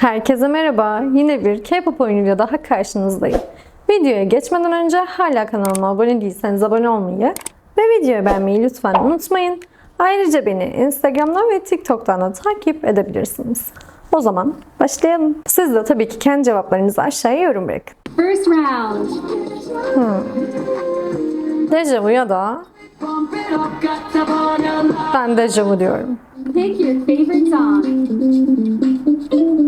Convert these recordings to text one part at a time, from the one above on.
Herkese merhaba. Yine bir K-pop oyunuyla daha karşınızdayım. Videoya geçmeden önce hala kanalıma abone değilseniz abone olmayı ve videoyu beğenmeyi lütfen unutmayın. Ayrıca beni Instagram'dan ve TikTok'tan da takip edebilirsiniz. O zaman başlayalım. Siz de tabii ki kendi cevaplarınızı aşağıya yorum bırakın. First round. Dejavu ya da ben dejavu diyorum. Pick your favorite song.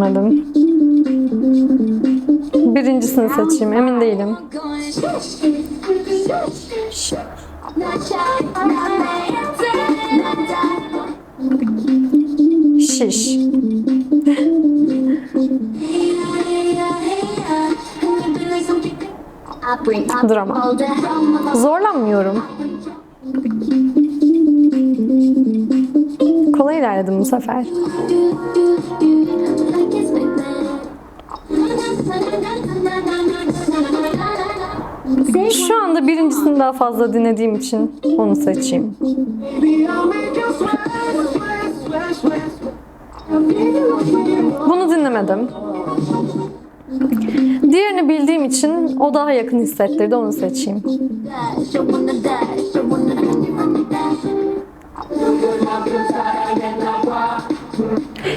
Dinlemedim. Birincisini seçeyim. Emin değilim. Şiş. The drama. Zorlanmıyorum. Kolay ilerledim bu sefer. Şu anda birincisini daha fazla dinlediğim için onu seçeyim. Bunu dinlemedim. Diğerini bildiğim için o daha yakın hissettirdi onu seçeyim.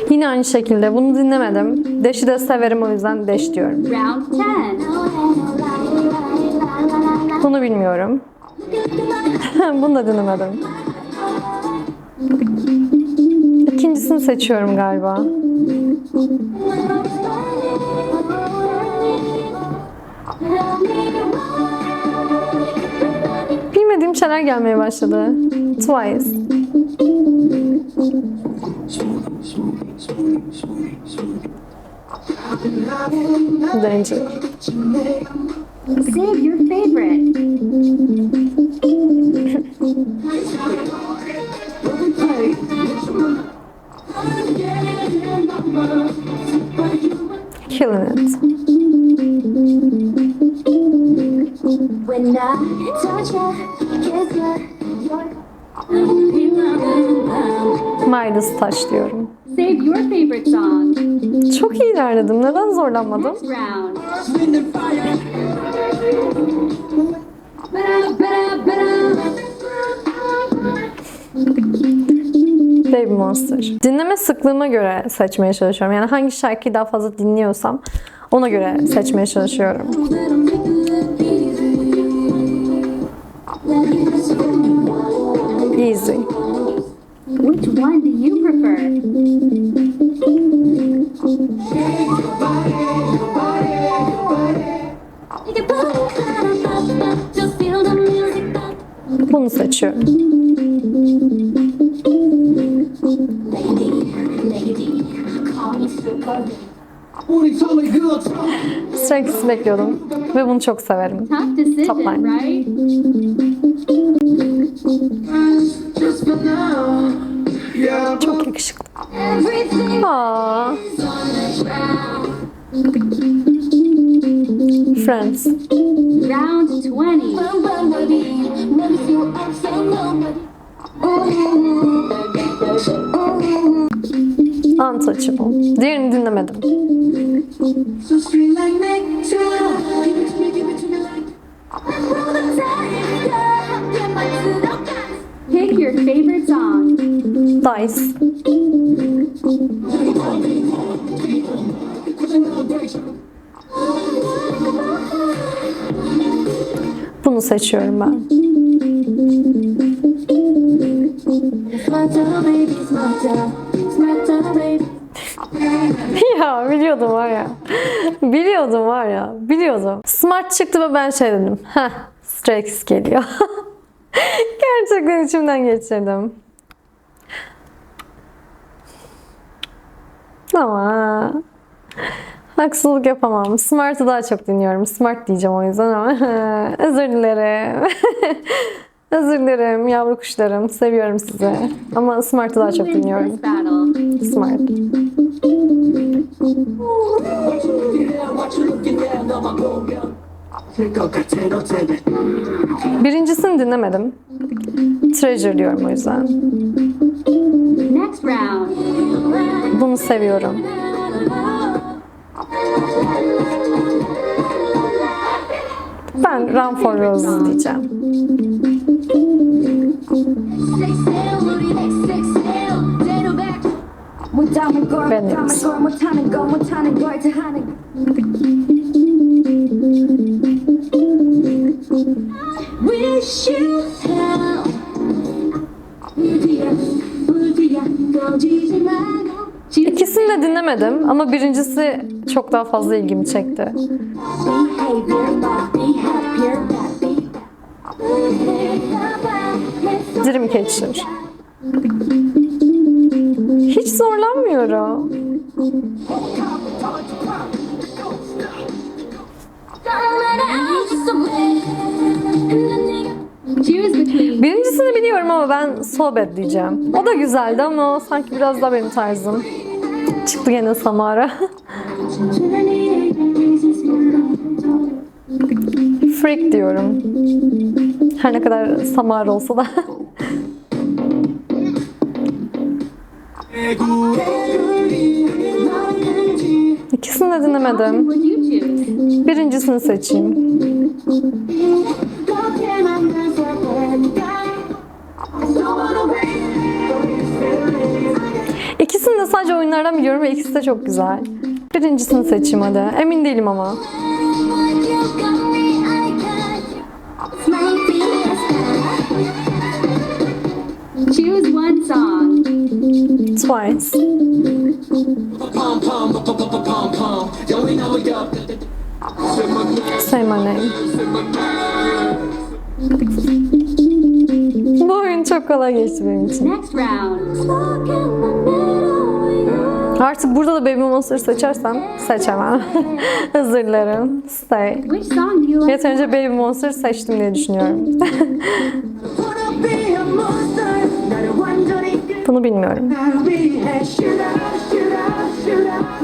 Yine aynı şekilde bunu dinlemedim. Deş'i de severim o yüzden Deş diyorum. round 10. Bunu bilmiyorum. Bunu da dinlemedim. İkincisini seçiyorum galiba. Bilmediğim şeyler gelmeye başladı. Twice. Danger. Save your favorite. Killing it. When I touch ya, kiss you're Midas Touch diyorum. Çok iyi ilerledim. Neden zorlanmadım? Baby Monster. Dinleme sıklığıma göre seçmeye çalışıyorum. Yani hangi şarkıyı daha fazla dinliyorsam ona göre seçmeye çalışıyorum. Easy. Which one do you prefer? Bunu seçiyorum. Stray Kids'i bekliyordum. Ve bunu çok severim. Top line. Çok yakışıklı. Aa. Friends. Round 20. Bum, bum, baby, never see what I'm saying, nobody. Ooh, ooh. Untouchable. Diğerini dinlemedim. Down, baby. ya biliyordum var ya. Biliyordum var ya. Biliyordum. Smart çıktı ve ben şey dedim. Heh, Kids geliyor. Gerçekten içimden geçirdim. Ama haksızlık yapamam. Smart'ı daha çok dinliyorum. Smart diyeceğim o yüzden ama özür dilerim. özür dilerim yavru kuşlarım. Seviyorum sizi. Ama Smart'ı daha çok dinliyorum. Smart. Birincisini dinlemedim. Treasure diyorum o yüzden. Bunu seviyorum. Ben Run for Roses diyeceğim. Wish you hell. İkisini de dinlemedim ama birincisi çok daha fazla ilgimi çekti. Dreamcatcher. Hiç zorlanmıyorum. Birincisini biliyorum ama ben Sohbet diyeceğim. O da güzeldi ama sanki biraz daha benim tarzım. Çıktı gene Samara. Freak diyorum. Her ne kadar Samara olsa da. İkisini de dinlemedim. Birincisini seçeyim. Oyunlardan biliyorum ve ikisi de çok güzel. Birincisini seçeyim hadi. Emin değilim ama. Choose one song. Twice. Say my name. Bu oyun çok kolay geçti benim için. Next round. Artık burada da Baby Monster seçersem seçemem. Dilerim. Stay. Yeterince Baby Monster seçtim diye düşünüyorum. Bunu bilmiyorum.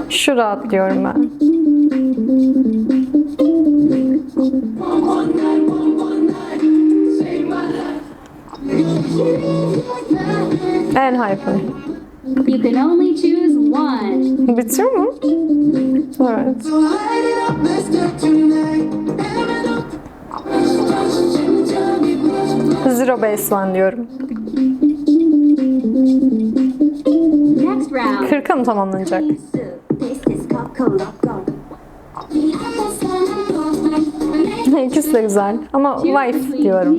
Şu rahat diyorum ben. En hype'ı. You. Bitiyor mu? Evet. Zero Base One diyorum. Next round. 40'a mı tamamlanacak? İkisi de güzel. Ama Wife diyorum.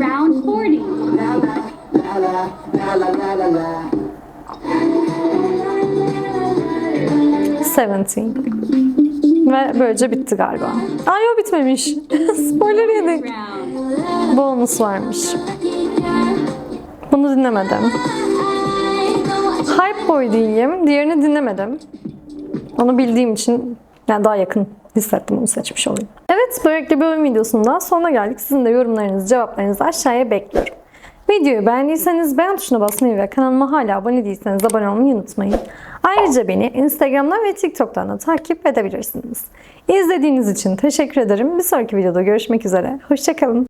Round 40. Seventeen. Ve böylece bitti galiba. Ay o bitmemiş. Spoiler yedik. Bonus varmış. Bunu dinlemedim. Hype Boy diyeyim. Diğerini dinlemedim. Onu bildiğim için yani daha yakın hissettim onu seçmiş olayım. Evet böylelikle oyun videosunun sonuna geldik. Sizin de yorumlarınızı, cevaplarınızı aşağıya bekliyorum. Videoyu beğendiyseniz beğen tuşuna basmayı ve kanalıma hala abone değilseniz abone olmayı unutmayın. Ayrıca beni Instagram'dan ve TikTok'tan da takip edebilirsiniz. İzlediğiniz için teşekkür ederim. Bir sonraki videoda görüşmek üzere. Hoşçakalın.